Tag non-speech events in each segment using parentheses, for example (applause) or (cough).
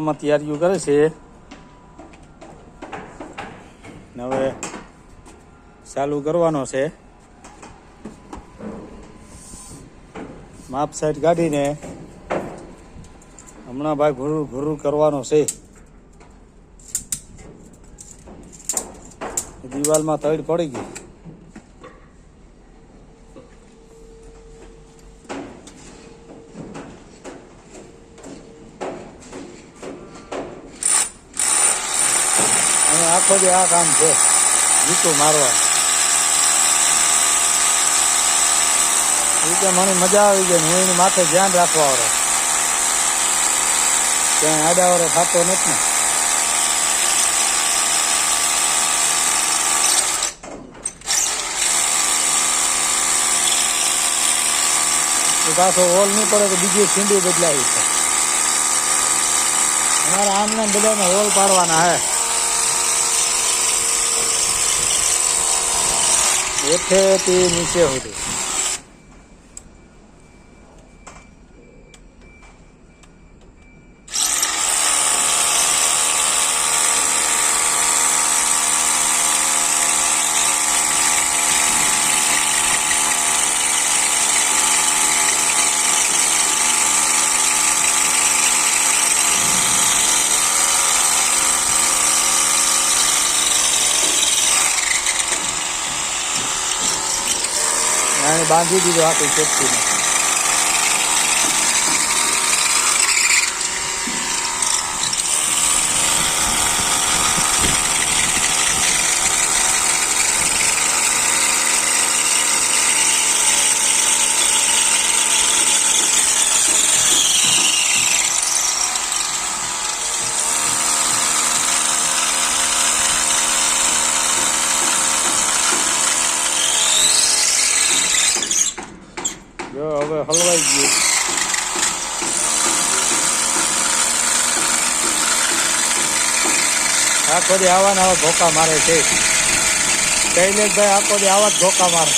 બનાવવામાં તૈયારીઓ કરે છે. હવે ચાલુ કરવાનો છે. માપ સાઈડ કાઢીને હમણાં ભાઈ ઘૂરું ઘૂરું કરવાનો છે. દિવાલમાં તળ પડી ગઈ. આખો દી આ કામ છે જીતું મારવા. એ કે મને મજા આવી ગઈ ને હું એની માથે ધ્યાન રાખવા વાળો. ક્યાંય આડાવાળો થતો નથી ને. એ પાછો હોલ નહીં પડે તો બીજી છીંડી બદલાવી છે. અમારા આમને બધાને હોલ પાડવાના હે. હેઠેથી નીચે સુધી બાંધી દીધો આખી સેફટીને જો હવે હલવાઈ ગયું. આખો દી આવા ને આવા ધોકા મારે છે. શૈલેષભાઈ આખો દી આવા જ ધોકા મારે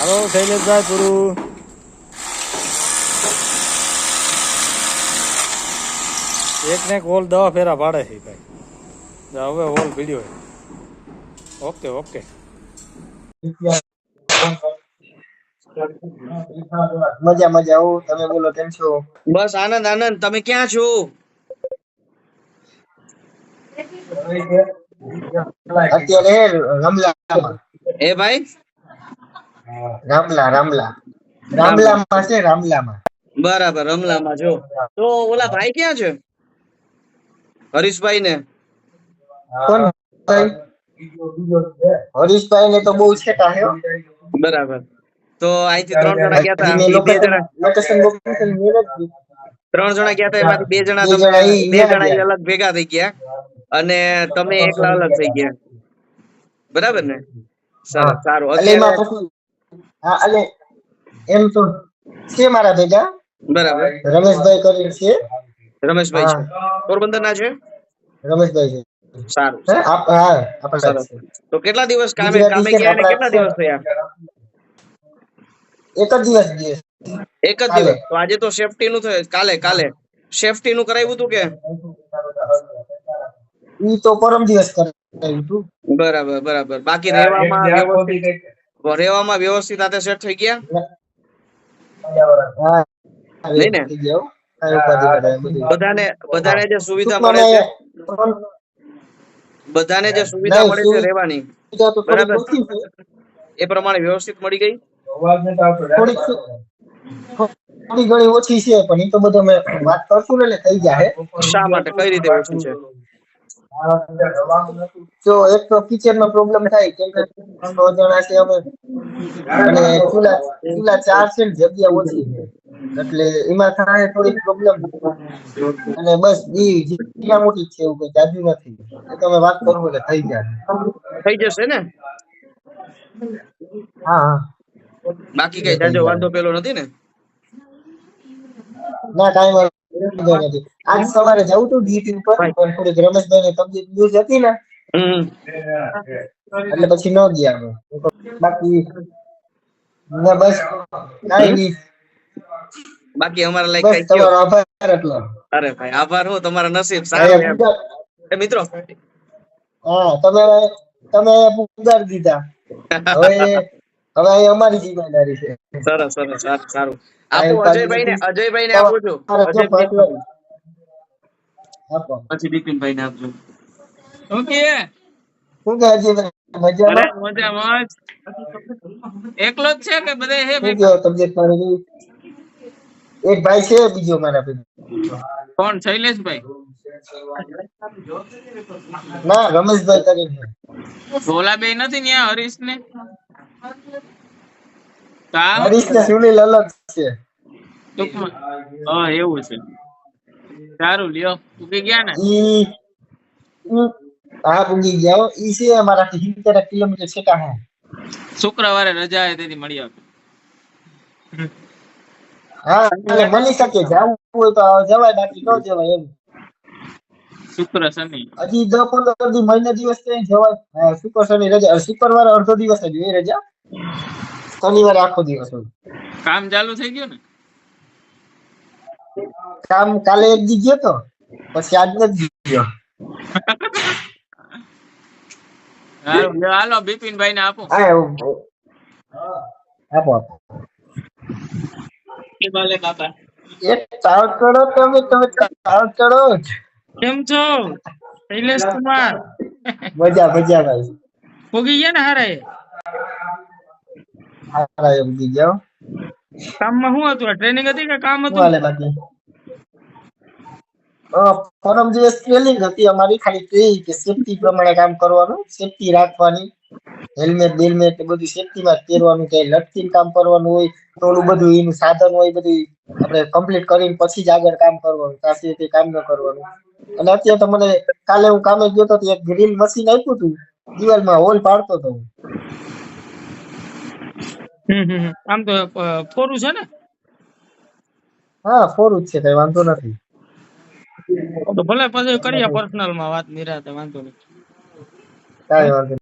હલો શૈલેષભાઈ પૂરું. એક ને એક હોલ દવા ફેરા પાડે છે ભાઈ. હવે હોલ પીડ્યો ઓકે ઓકે. મજા મજા આવું તમે બોલો કેમ છો? બસ આનંદ આનંદ. તમે ક્યાં છો? અત્યારે રામલામાં. એ ભાઈ? રામલા રામલા. રામલામાં છે રામલામાં. બરાબર રમલામાં છો તો ઓલા ભાઈ ક્યાં છે? હરીશભાઈ ને કોણ ભાઈ? હરીશભાઈ ને તો બહુ છેટા હે હો. બરાબર. તો અહીંથી ત્રણ જણા ગયા હતા. બે જણા. Location location. ત્રણ જણા ગયા હતા એમાંથી બે જણા તમે બે જણા અલગ ભેગા થઈ ગયા. અને તમે એકલા અલગ થઈ ગયા. બરાબર ને? સરસ સારું. એટલે એમાં તો છે મારા ભેગા. બરાબર. રમેશભાઈ કરી છે. રમેશભાઈ છે. પોરબંદર ના છે? રમેશભાઈ છે. સારું. હે? આપ હા આપણે તો કેટલા દિવસ કામે કામે ગયા કેટલા દિવસ થયા? એક જ દિવસ એક જ દિવસ? તો આજે તો સેફટી નું થયું. કાલે કાલે. સેફટી નું કરાવ્યું હતું કે? ઈ તો પરમ દિવસ કરાવ્યું હતું બરાબર બરાબર. બાકી રહેવામાં વ્યવસ્થિત રહેવામાં વ્યવસ્થિત આતે સેટ થઈ ગયા? નહીં ને? બધાને બધાને જે સુવિધા મળે છે બધાને જે સુવિધા મળે છે રહેવાની. બરાબર. એ પ્રમાણે વ્યવસ્થિત મળી ગઈ? થોડીક થોડી ઘણી ઓછી છે પણ એ તો બધો અમે વાત કરશું ને એટલે થઈ જાય શા માટે? કઈ રીતે ઓછી છે? જો એક તો કિચનમાં પ્રોબ્લેમ થાય કેમ કે છ જણા છે અમે. અને ચૂલા ચૂલા ચાર છે ને જગ્યા ઓછી છે. એટલે એમાં થાય થોડીક પ્રોબ્લેમ અને બસ ઈ જગ્યા મોટી છે એવું કઈ જાજુ નથી. એ તમે વાત કરો એટલે થઈ જાય થઈ જશે ને? હા હા. બાકી કઈ જાજો વાંધો પેલો નથી ને? ના કઈ વાંધો નથી. આજ સવારે જવું તું ડ્યુટી ઉપર પણ થોડીક રમેશભાઈ ને તબિયત ન્યૂઝ હતી ને એટલે પછી ન ગયા બાકી ના બસ કઈ નહીં. બાકી અમારા લાયક કઈ તમારો આભાર એટલો. અરે ભાઈ આભાર હો તમારા નસીબ સારું એ મિત્રો? હા તમે તમે પુગાર દીધા. (laughs) હવે હવે અહીં અમારી જિમ્મેદારી છે. સરસ સરસ. સારું સારું. આપો અજયભાઈ ને અજયભાઈ ને આપો છો. અજયભાઈ. આપો. પછી બિપિનભાઈ ને આપજો ઓકે શું કહે અજયભાઈ મજામાં? મજામાં એકલો જ છે કે બધા હે શું તબિયત પાણી એક ભાઈ છે બીજો મારા ભેગો કોણ? શૈલેષભાઈ? ના રમેશભાઈ કરીને. ભોલાભાઈ નથી ત્યાં હરીશ ને અલગ છે. ટૂંકમાં. હા એવું છે. સારું લ્યો. ઉગી ગયા ને? ઈ ઈ- હા પૂગી ગયા ઈ છે અમારાથી સિત્તેર કિલોમીટર છેટા હે. શુક્રવારે રજા હે તેથી મળી આવે હા એટલે બની શકે. જવું હોય તો જવાય બાકી ન જવાય એમ. શુક્ર શનિ. હજી દસ પંદર દી મહિના દિવસ જવાય. શુક્ર શનિ રજા શુક્રવારે અડધો દિવસ જ રજા. શનિવારે આખો દિવસ કામ ચાલુ થઈ ગયું ને? કામ કાલે એક દી ગયો તો પછી આજ નથી ગયો. હાલો બિપિનભાઈ ને આપો. હા એવું. આપો આપો. બાલે બાપા? એક તાવ ચડો તમે તમે તાવ ચડો કેમ છો? કુમાર. મજા મજા ભાઈ. ઉગી ગયા ને હારે હારા એમ દી જાવ કામમાં શું હતું? ટ્રેનિંગ હતી કે કામ હતું? વાલે બાકી? પરમ દિવસ ટ્રેનિંગ હતી અમારી ખાલી કે કે સેફટી પ્રમાણે કામ કરવાનું સેફટી રાખવાની હેલ્મેટ બેલમેટ બધું સેફટીમાં પહેરવાનું કે લટકીને કામ કરવાનું હોય થોડું બધું એનું સાધન હોય બધું આપણે કમ્પ્લીટ કરીને પછી જ આગળ કામ કરવાનું કાશી તે કામ ન કરવાનું. અને અત્યારે તો મને કાલે હું કામે ગયો તો તો એક ગ્રીલ મશીન આપ્યું હતું દિવાલમાં હોલ પાડતો હતો હું. હમ હમ હમ. આમ તો ફોરું છે ને? હા ફોરું જ છે કઈ વાંધો નથી. તો ભલે પછી કરીએ પર્સનલમાં વાત નિરાતે વાંધો નહીં. કઈ વાંધો